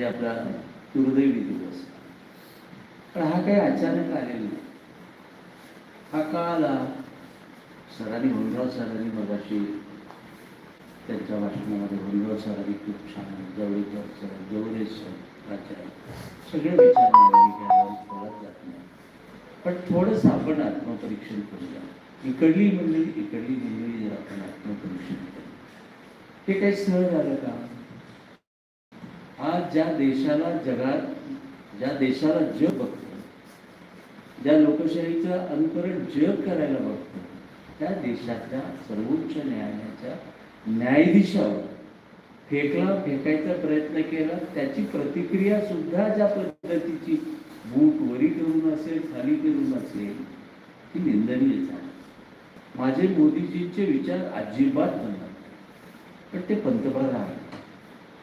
म्हणजे आपला दुर्दैवी दिवस पण हा काही अचानक आलेला नाही. हा काळाला सरांनी होनराव सरांनी मगाशी त्यांच्या भाषणामध्ये होनराव सरांनी खूप छान जवळीकर सर जवळे सर प्राचार्य सगळे विचार बोलत जात नाही. पण थोडंसं आपण आत्मपरीक्षण करूया. इकडली मंडळी इकडली मंडळी जर आपण आत्मपरीक्षण करू. हे काही सहज आलं का? आज ज्या देशाला जगात ज्या देशाला जग बघतं ज्या लोकशाहीचं अनुकरण जग करायला बघतं त्या देशातल्या सर्वोच्च न्यायालयाच्या न्यायाधीशावर फेकला फेकायचा प्रयत्न केला त्याची प्रतिक्रिया सुद्धा ज्या पद्धतीची बूट वरी करून असेल खाली करून असेल ती निंदनीय आहे माझे मोदीजींचे विचार अजिबात बनणार पण ते पंतप्रधान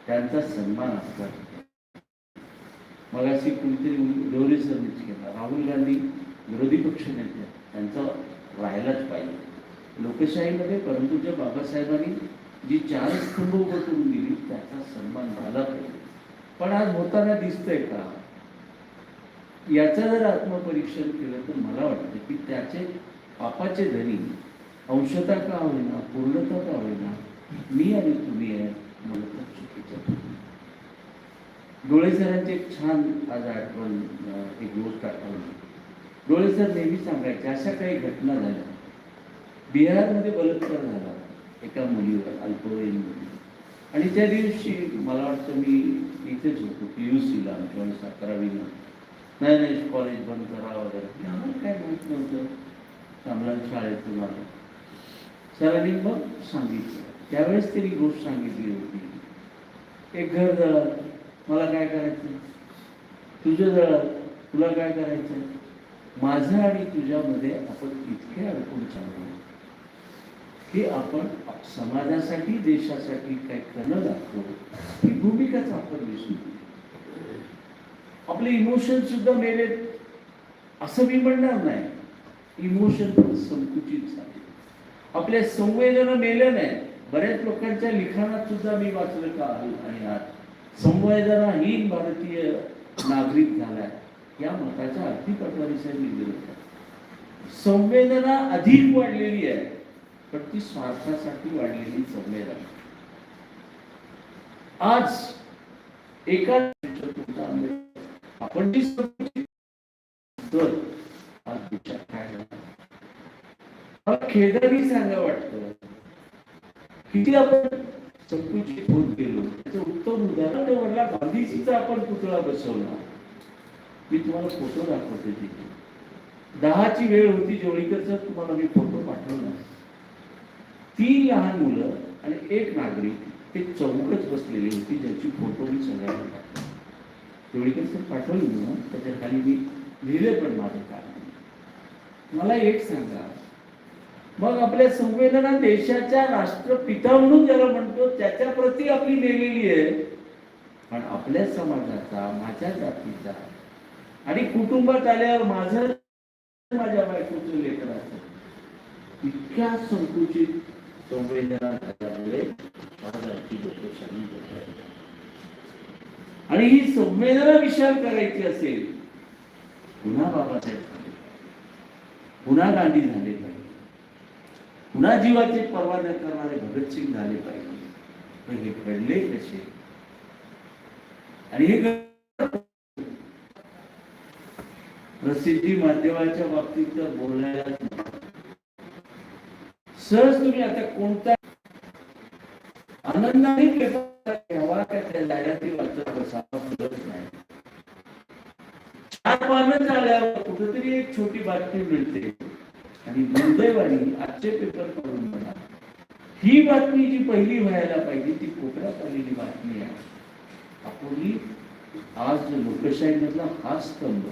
त्यांचा सन्मान असतात मगाशी कुणीतरी डोरी सरनीच केला. राहुल गांधी विरोधी पक्ष नेते. त्यांचा राहायलाच पाहिजे. लोकशाहीमध्ये परंतु ज्या बाबासाहेबांनी जी चार स्तंभ उभं करून दिली त्याचा सन्मान झाला पाहिजे. पण आज होताना दिसतंय का? याचं जर आत्मपरीक्षण केलं तर मला वाटतं की त्याचे पापाचे धनी अंशता का होईना पूर्णता का होईना मी आणि तुम्ही आहे मला डोळे सरांची एक छान आज आठवण एक गोष्ट आठवली डोळे सर नेहमी सांगायचे अशा काही घटना झाल्या. बिहारमध्ये बलात्कार झाला एका मुलीवर अल्पवयीन मुली आणि त्या दिवशी मला वाटतं मी इथेच होतो पी यू सीला आमच्या वेळेस अकरावीला नाही नाही कॉलेज बंद करा वगैरे. आम्हाला काय माहीत नव्हतं. चांगल्या शाळेतून आलं सरांनी मग सांगितलं. त्यावेळेस त्यांनी गोष्ट सांगितली होती. एक घर जळत मला काय करायचं? तुझं जळत तुला काय करायचं? माझं आणि तुझ्यामध्ये आपण इतके अडकून चाललो. की आपण समाजासाठी देशासाठी काय करणं लागतो ही भूमिकाच आपण विसरू आपले इमोशन सुद्धा मेले. असं मी म्हणणार नाही. इमोशन पण संकुचित झाले. आपल्या संवेदना मेल्या नाही बऱ्याच लोकांच्या लिखाणात सुद्धा मी वाचलं का आणि आज संवेदनाहीन भारतीय नागरिक झालाय. या मताच्या अगदी पटवारी साहेब लिहिलेलं होतं. संवेदना अधिक वाढलेली आहे पण ती स्वार्थासाठी वाढलेली संवेदना. आज एका आपण जी संकुचित तर आज विचार काय मला खेदानी सांगा वाटतं. किती आपण संकुचित होत गेलो त्याचं उत्तम उदाहरण ते म्हणला गांधीजीचा आपण पुतळा बसवला. मी तुम्हाला फोटो दाखवते तिथे. दहाची वेळ होती जेवढीकडचा तुम्हाला मी फोटो पाठवला. ती लहान मुलं आणि एक नागरिक ते चौकच बसलेली होती ज्याची फोटो मी सगळ्यांना टाकला पाठवली ना त्याच्याखाली मी लिहिले पण माझं कारण मला एक सांगा. मग आपल्या संवेदना देशाच्या राष्ट्रपिता म्हणून ज्याला म्हणतो त्याच्या प्रती आपली नेलेली आहे. पण आपल्या समाजाचा माझ्या जातीचा आणि कुटुंबात आल्यावर माझं माझ्या बायकोचं लेकराचं इतक्या संकुचित संवेदना झाल्यामुळे समाजाची लोकशाही आणि ही संवेदना विचार करायची असेल पुन्हा बाबासाहेब पुन्हा गांधी झाले. पुन्हा जीवाचे पर्वा न करणारे भगतसिंग झाले पाहिजे. पण हे घडले कसे? आणि हे प्रसिद्धी माध्यमाच्या बाबतीत तर बोलायला सहज तुम्ही आता कोणता आनंदाने पेपर घ्यावा का त्या जाहिराती वाचत बसावा फुलत नाही. चार पानं झाल्यावर कुठेतरी एक छोटी बातमी मिळते. आणि दुर्दैवाने आजचे पेपर पडून बघा ही बातमी जी पहिली व्हायला पाहिजे ती कोपऱ्यात आलेली बातमी आहे. आपली आज लोकशाहीमधला हा स्तंभ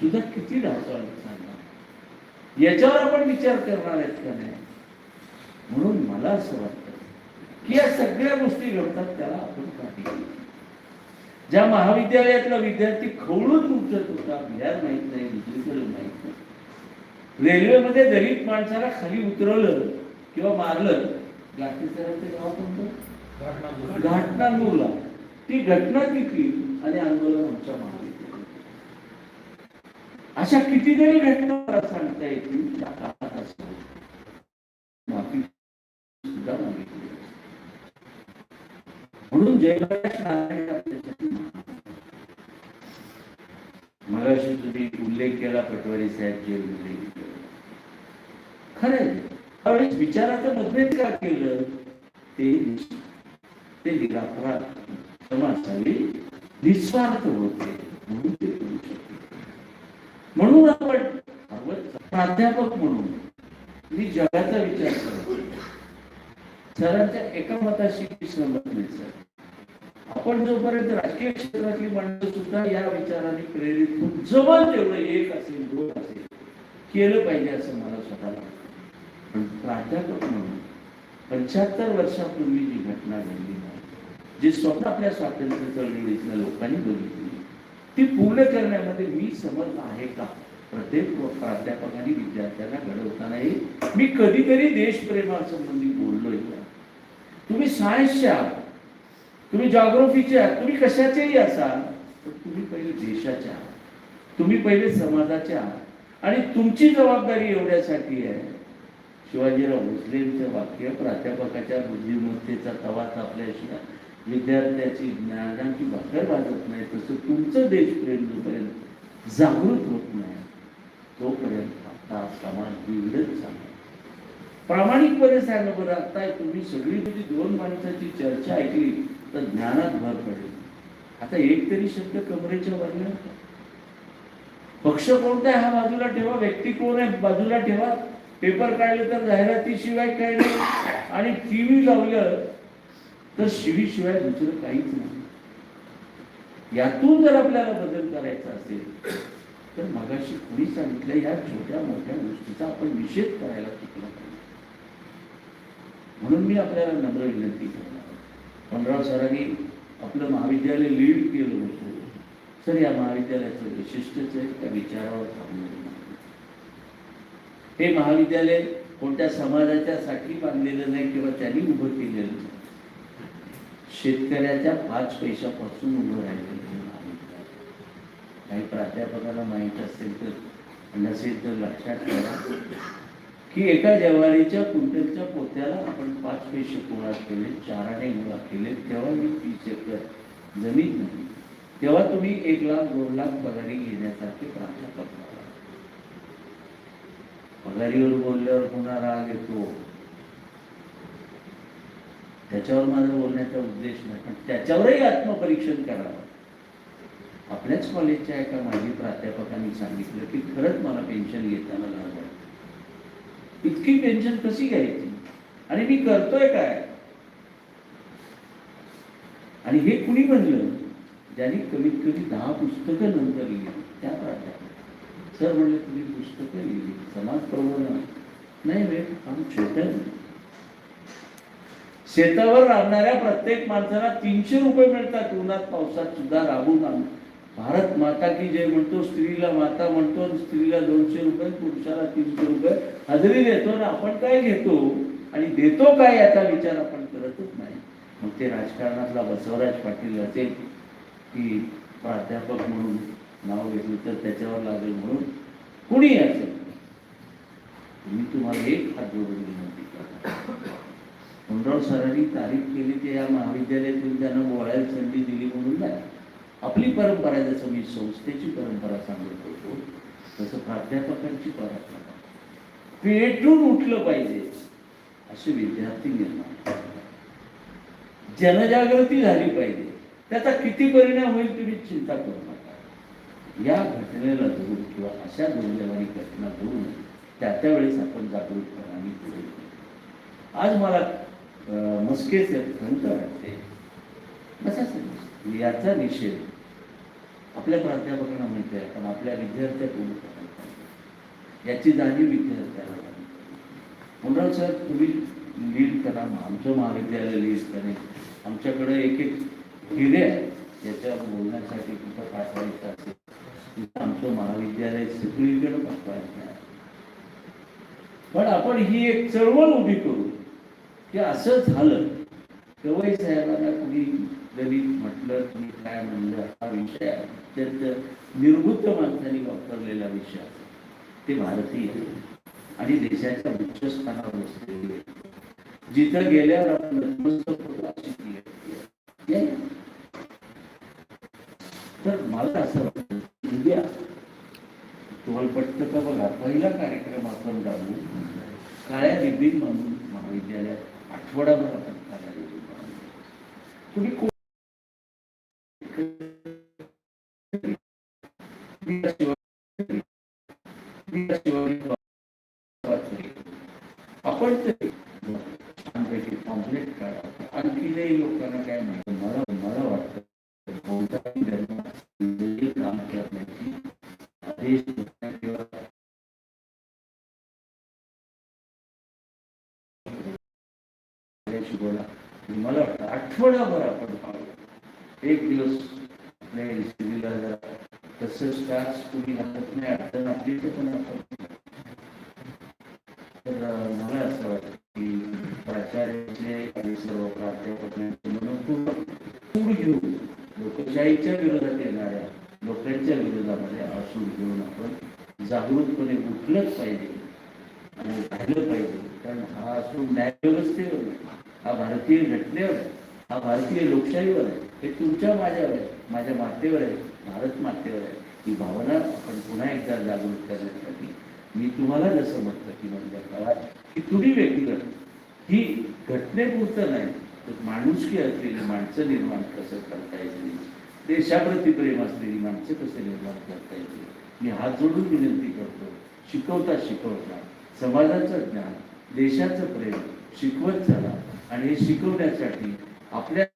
सुद्धा किती ढासळत चालला याच्यावर आपण विचार करणार आहेत का नाही? म्हणून मला असं वाटतं की या सगळ्या गोष्टी घडतात त्याला आपण पाठी ज्या महाविद्यालयातला विद्यार्थी खवळून उठत होता बिहार माहीत नाही दुसरीकडे माहीत नाही. रेल्वेमध्ये दलित माणसाला खाली उतरवलं किंवा मारलं गाठी सरांचं गाव कोणतं? घाटनांदूरला ती घटना तिथली आणि आंदोलन आमच्या मागे. अशा कितीतरी घटना मला सांगता येतील त्या काळात असं माफी सुद्धा मागितली म्हणून जयप्रकाश नारायण आपल्यासाठी मगाशी तुम्ही उल्लेख केला पटवारी साहेब जे उल्लेख केला खरंय त्यावेळेस विचाराचं मतभेद का केलं? ते ते निरापराध समाजाने निस्वार्थ होते म्हणून ते करू शकते म्हणून आपण प्राध्यापक म्हणून मी जगाचा विचार करतो. सरांच्या एका मताशी मी सहमत नाही सर. आपण जोपर्यंत राजकीय क्षेत्रातली माणसं सुद्धा या विचाराने प्रेरित होऊन जवळ तेवढं एक असेल दोन असेल केलं पाहिजे असं मला स्वतःला वाटतं. पण प्राध्यापक म्हणून पंच्याहत्तर वर्षापूर्वी जी घटना घडली आहे, जी स्वतः आपल्या स्वातंत्र्य चळवळीतल्या लोकांनी बघितली ती पूर्ण करण्यामध्ये मी समर्थ आहे का? प्रत्येक प्राध्यापकांनी विद्यार्थ्यांना घडवतानाही मी कधीतरी देशप्रेमासंबंधी बोललोय का? तुम्ही सायन्सच्या आहात. तुम्ही जॉग्रफीचे आहात. तुम्ही कशाचेही असाल तर तुम्ही पहिले देशाच्या आहात. तुम्ही पहिले समाजाच्या आहात. आणि तुमची जबाबदारी एवढ्यासाठी आहे शिवाजीराव भोसलेंचं वाक्य प्राध्यापकाच्या बुद्धिमत्तेचा तवा तापल्याशिवाय विद्यार्थ्याची ज्ञानाची भाकर वाजत नाही तसं तुमचं देशप्रेम जोपर्यंत जागृत होत नाही तोपर्यंत आता समाज बिघडत चालला. प्रामाणिकपणे सांगा बरं आता तुम्ही सगळी तुझी दोन माणसाची चर्चा ऐकली तर ज्ञानात भर पडेल. आता एक तरी शब्द कमरेच्या वरला पक्ष कोणता ह्या हा बाजूला ठेवा व्यक्ती कोण आहे बाजूला ठेवा. पेपर काढले तर जाहिरातीशिवाय काही नाही. आणि टीव्ही लावलं तर शिवीशिवाय दुसरं काहीच नाही. यातून जर आपल्याला बदल करायचा असेल तर मगाशी कुणी सांगितलं या छोट्या मोठ्या गोष्टीचा आपण निषेध करायला शिकलो पाहिजे म्हणून मी आपल्याला नम्र विनंती करणार पंधरा सरांनी आपलं महाविद्यालय लीड केलं होतं. सर या महाविद्यालयाचं वैशिष्ट्यच आहे त्या विचारावर थांबणार नाही. हे महाविद्यालय कोणत्या समाजाच्या साठी बांधलेलं नाही किंवा त्यांनी उभं केलेलं नाही? शेतकऱ्याच्या पाच पैशापासून उभं राहिलेलं हे महाविद्यालय. काही प्राध्यापकाला माहीत असेल तर नसेल तर लक्षात ठेवा की एका जवारीच्या कुंटलच्या पोत्याला आपण पाच पैसे गोळा केले चाराने गोळा केले तेव्हा मी तीस एकर जमीन नाही. तेव्हा तुम्ही एक लाख दोन लाख पगारी घेण्यासारखे प्राध्यापक व्हाल. पगारीवर बोलल्यावर पुन्हा राग येतो. त्याच्यावर माझा बोलण्याचा उद्देश नाही पण त्याच्यावरही आत्मपरीक्षण करावं. आपल्याच कॉलेजच्या एका माजी प्राध्यापकांनी सांगितलं की खरंच मला पेन्शन घेताना लाज इतकी पेन्शन कशी घ्यायची? आणि मी करतोय काय? आणि हे कुणी म्हणलं ज्यांनी कमीत कमी दहा पुस्तकं नंतर लिहिली. सर म्हणजे तुम्ही पुस्तके लिहिली समाज प्रबोधन नाही वेळ आम्ही छोट्या शेतावर राहणाऱ्या प्रत्येक माणसाला तीनशे रुपये मिळतात उन्हात पावसात सुद्धा राबून आम्ही भारत माता की जय म्हणतो स्त्रीला माता म्हणतो स्त्रीला दोनशे रुपये पुरुषाला तीनशे रुपये हजेरी देतो ना आपण काय घेतो? आणि देतो काय याचा विचार आपण करतच नाही? मग ते राजकारणातला बसवराज पाटील असेल की प्राध्यापक म्हणून नाव घेतलं तर त्याच्यावर लागेल म्हणून कुणी असेल मी तुम्हाला एक हात जोडून विनंती करतो. मुंडराव सरांनी तारीफ केली ते या महाविद्यालयातून त्यांना बोलायला संधी दिली म्हणून नाही. आपली परंपरा जसं मी संस्थेची परंपरा सांगत होतो तसं प्राध्यापकांची परंपरा. पेटून उठलं पाहिजे असे विद्यार्थी निर्माण जनजागृती झाली पाहिजे. त्याचा किती परिणाम होईल तुम्ही चिंता करू नका. या घटनेला धरून किंवा अशा दुर्दैवानी घटना धरून त्या त्यावेळेस आपण जागृतपणाने पुढे आज मला मस्केच खंत वाटते. कशासाठी याचा निषेध. आपल्या प्राध्यापकांना माहिती आहे पण आपल्या विद्यार्थ्याकडून याची जाणीव विद्यार्थ्याला झाली. सर तुम्ही लीड करा आमचं महाविद्यालय लीड करेल आमच्याकडे एक एक हिरे आहे त्याच्या बोलण्यासाठी कुठं पाठवायचं असेल? आमचं महाविद्यालय सगळीकडे पाठवायचं आहे पण आपण ही एक चळवळ उभी करू की असं झालं कवई साहेबांना कुणी दलित म्हटलं तुम्ही काय म्हणलं हा विषय अत्यंत निर्बुद्ध माणसाने वापरलेला विषय. ते भारतीय आणि देशाच्या उच्च स्थानावर बसलेले जिथं गेल्यावर आपण नतमस्तक होतो अशी ती तर मला असं वाटतं उद्या तुम्हाला पटतं का बघा पहिला कार्यक्रम आपण राबवू काळ्या रिबीन म्हणून महाविद्यालयात आठवडाभर आपण काळ्या रिबीन म्हणून तुम्ही शिकवला मला वाटतं आठवडाभर आपण पाहू एक दिवस आपल्या रिसिव्हीला जरा तसं स्टार्स तुम्ही घालत नाही अडचण आपली तर पण आपण तर मला असं वाटतं की प्राचार्याचे आणि सर्व प्राध्यापकांचे मनपूर्वक सूड घेऊन लोकशाहीच्या विरोधात येणाऱ्या लोकांच्या विरोधामध्ये असूड घेऊन आपण जागृतपणे उठलंच पाहिजे. आणि राहिलं पाहिजे. कारण हा असून न्यायव्यवस्थेवर हा भारतीय घटनेवर आहे हा भारतीय लोकशाहीवर आहे हे तुमच्या माझ्यावर आहे माझ्या मातेवर आहे भारत मातेवर आहे. ही भावना आपण पुन्हा एकदा जागृत करण्यासाठी मी तुम्हाला जसं म्हटलं की म्हणजे काळात की तुम्ही व्यक्तिगत ही घटनेपुरतं नाही तर माणुसकी असलेली माणसं निर्माण कसं करता येतील? देशाप्रती प्रेम असलेली माणसं कसे निर्माण करता येतील? मी हात जोडून विनंती करतो शिकवता शिकवता समाजाचं ज्ञान देशाचं प्रेम शिकवत चला आणि हे शिकवण्यासाठी आपल्या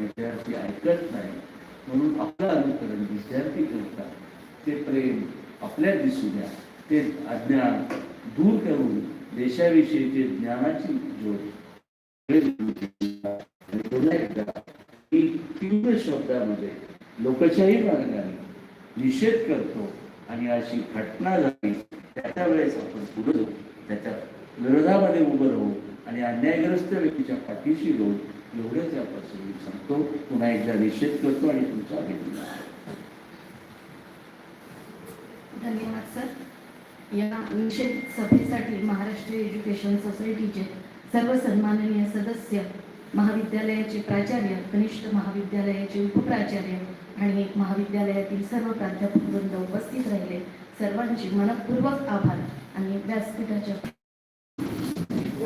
विद्यार्थी ऐकत नाही म्हणून आपलं अनुकरण विद्यार्थी करतात. ते प्रेम आपल्या दिसू द्या. ते अज्ञान दूर करून देशाविषयीचे ज्ञानाची ज्योत तीव्र शब्दामध्ये लोकशाही मार्गाने निषेध करतो आणि अशी घटना झाली त्याच्या वेळेस आपण पुढे जाऊ. त्याच्या विरोधामध्ये उभं राहू आणि अन्यायग्रस्त व्यक्तीच्या पाठीशी राहू एवढंच यापासून प्रसंगी सांगतो. पुन्हा एकदा निषेध करतो आणि तुमचा अभिनंदन. धन्यवाद सर. या निषेध सभेसाठी महाराष्ट्र एज्युकेशन सोसायटीचे सर्व सन्माननीय सदस्य महाविद्यालयाचे प्राचार्य कनिष्ठ महाविद्यालयाचे उपप्राचार्य आणि महाविद्यालयातील सर्व प्राध्यापक वृंद उपस्थित राहिले. सर्वांचे मनपूर्वक आभार आणि व्यासपीठाच्या